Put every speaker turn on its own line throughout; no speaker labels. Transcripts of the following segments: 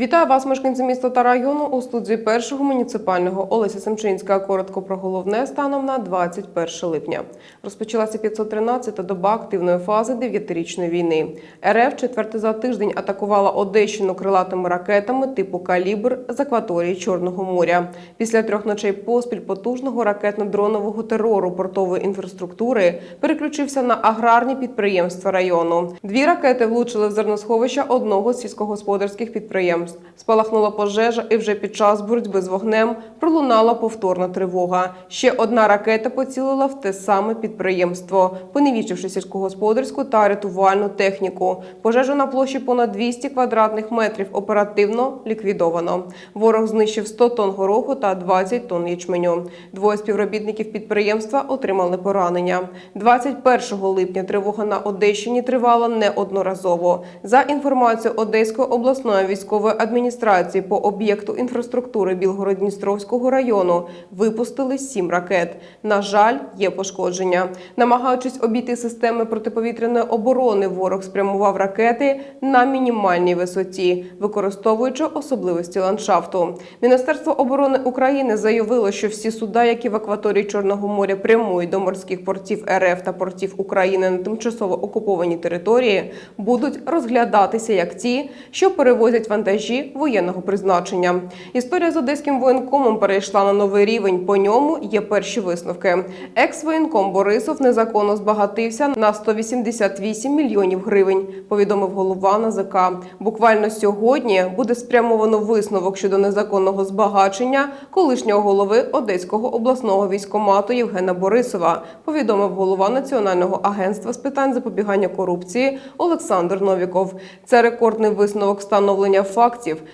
Вітаю вас, мешканці міста та району у студії першого муніципального Олеся Семчинська. Коротко про головне станом на 21 липня. Розпочалася 513-та доба активної фази дев'ятирічної війни. РФ четвертий за тиждень атакувала Одещину крилатими ракетами типу калібр з акваторії Чорного моря. Після трьох ночей поспіль потужного ракетно-дронового терору портової інфраструктури переключився на аграрні підприємства району. Дві ракети влучили в зерносховища одного з сільськогосподарських підприємств. Спалахнула пожежа, і вже під час боротьби з вогнем пролунала повторна тривога. Ще одна ракета поцілила в те саме підприємство, поневічивши сільськогосподарську та рятувальну техніку. Пожежу на площі понад 200 квадратних метрів оперативно ліквідовано. Ворог знищив 100 тонн гороху та 20 тонн ячменю. Двоє співробітників підприємства отримали поранення. 21 липня тривога на Одещині тривала неодноразово. За інформацією Одеської обласної військової адміністрації по об'єкту інфраструктури Білгород-Дністровського району випустили сім ракет. На жаль, є пошкодження. Намагаючись обійти системи протиповітряної оборони, ворог спрямував ракети на мінімальній висоті, використовуючи особливості ландшафту. Міністерство оборони України заявило, що всі суда, які в акваторії Чорного моря прямують до морських портів РФ та портів України на тимчасово окупованій території, будуть розглядатися як ті, що перевозять вантажі воєнного призначення. Історія з одеським воєнкомом перейшла на новий рівень. По ньому є перші висновки. Екс-воєнком Борисов незаконно збагатився на 188 мільйонів гривень. Повідомив голова НАЗК. Буквально сьогодні буде спрямовано висновок щодо незаконного збагачення колишнього голови Одеського обласного військомату Євгена Борисова. Повідомив голова Національного агентства з питань запобігання корупції Олександр Новіков. Це рекордний висновок встановлення фактів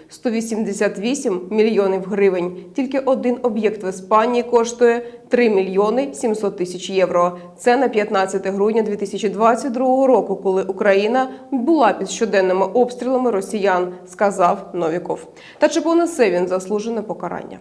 188 мільйонів гривень. Тільки один об'єкт в Іспанії коштує 3 мільйони 700 тисяч євро. Це на 15 грудня 2022 року, коли Україна була під щоденними обстрілами росіян, сказав Новіков. Та чи понесе він заслужене покарання?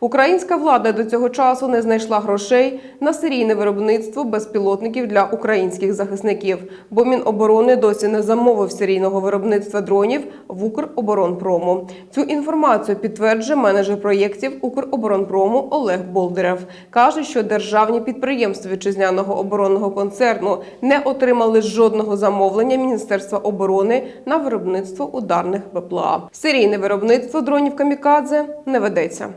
Українська влада до цього часу не знайшла грошей на серійне виробництво безпілотників для українських захисників, бо Міноборони досі не замовив серійного виробництва дронів в Укроборонпрому. Цю інформацію підтверджує менеджер проєктів Укроборонпрому Олег Болдирев. каже, що державні підприємства вітчизняного оборонного концерну не отримали жодного замовлення Міністерства оборони на виробництво ударних БПЛА. Серійне виробництво дронів камікадзе не ведеться.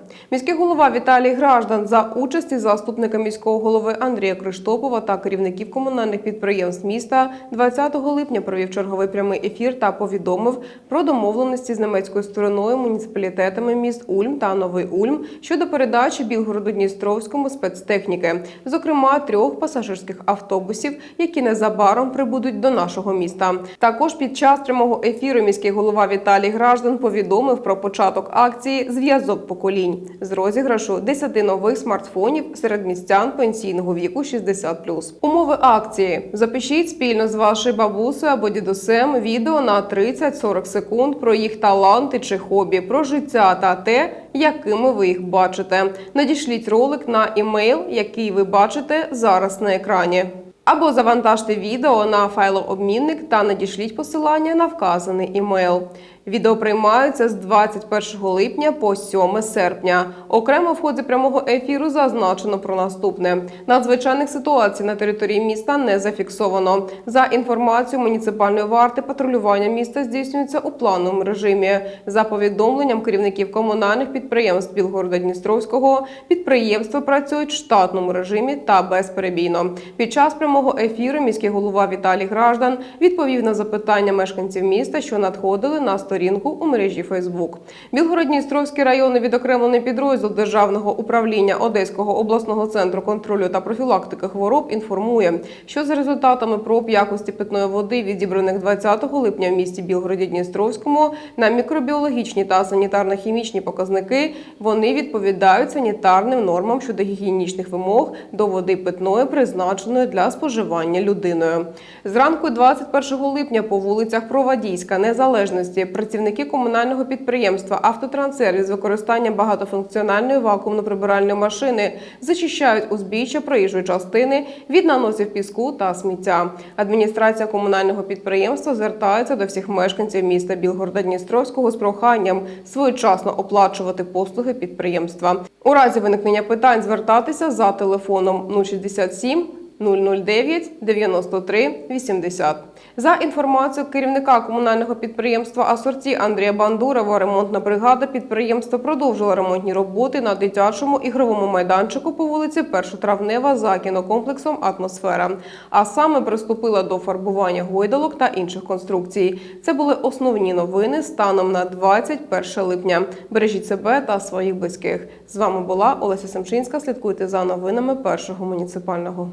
Міський голова Віталій Граждан за участі заступника міського голови Андрія Криштопова та керівників комунальних підприємств міста 20 липня провів черговий прямий ефір та повідомив про домовленості з німецькою стороною муніципалітетами міст Ульм та Новий Ульм щодо передачі Білгороду-Дністровському спецтехніки, зокрема трьох пасажирських автобусів, які незабаром прибудуть до нашого міста. Також під час прямого ефіру міський голова Віталій Граждан повідомив про початок акції Зв'язок поколінь з розіграшу 10 нових смартфонів серед містян пенсійного віку 60+. Умови акції: запишіть спільно з вашою бабусею або дідусем відео на 30-40 секунд про їх таланти чи хобі, про життя та те, якими ви їх бачите. Надішліть ролик на імейл, який ви бачите зараз на екрані. Або завантажте відео на файлообмінник та надішліть посилання на вказаний імейл. Відео приймаються з 21 липня по 7 серпня. Окремо в ході прямого ефіру зазначено про наступне: надзвичайних ситуацій на території міста не зафіксовано. За інформацією муніципальної варти, патрулювання міста здійснюється у плановому режимі. За повідомленням керівників комунальних підприємств Білгорода Дністровського, підприємства працюють в штатному режимі та безперебійно. Під час прямого ефіру міський голова Віталій Граждан відповів на запитання мешканців міста, що надходили на сторінку у мережі Фейсбук. Білгород-Дністровський районний відокремлений підрозділ державного управління Одеського обласного центру контролю та профілактики хвороб інформує, що за результатами проб якості питної води, відібраних 20 липня в місті Білгороді-Дністровському, на мікробіологічні та санітарно-хімічні показники вони відповідають санітарним нормам щодо гігієнічних вимог до води питної, призначеної для споживання людиною. Зранку 21 липня по вулицях Провадійська, Незалежності, Працівники комунального підприємства Автотранссервіс з використанням багатофункціональної вакуумно-прибиральної машини зачищають узбіччя проїжджої частини від наносів піску та сміття. Адміністрація комунального підприємства звертається до всіх мешканців міста Білгорода Дністровського з проханням своєчасно оплачувати послуги підприємства. У разі виникнення питань звертатися за телефоном 067 009 93 80. За інформацією керівника комунального підприємства Асорті Андрія Бандурова, ремонтна бригада підприємства продовжила ремонтні роботи на дитячому ігровому майданчику по вулиці Першотравнева за кінокомплексом Атмосфера. А саме приступила до фарбування гойдалок та інших конструкцій. Це були основні новини станом на 21 липня. Бережіть себе та своїх близьких. З вами була Олеся Семчинська. Слідкуйте за новинами першого муніципального.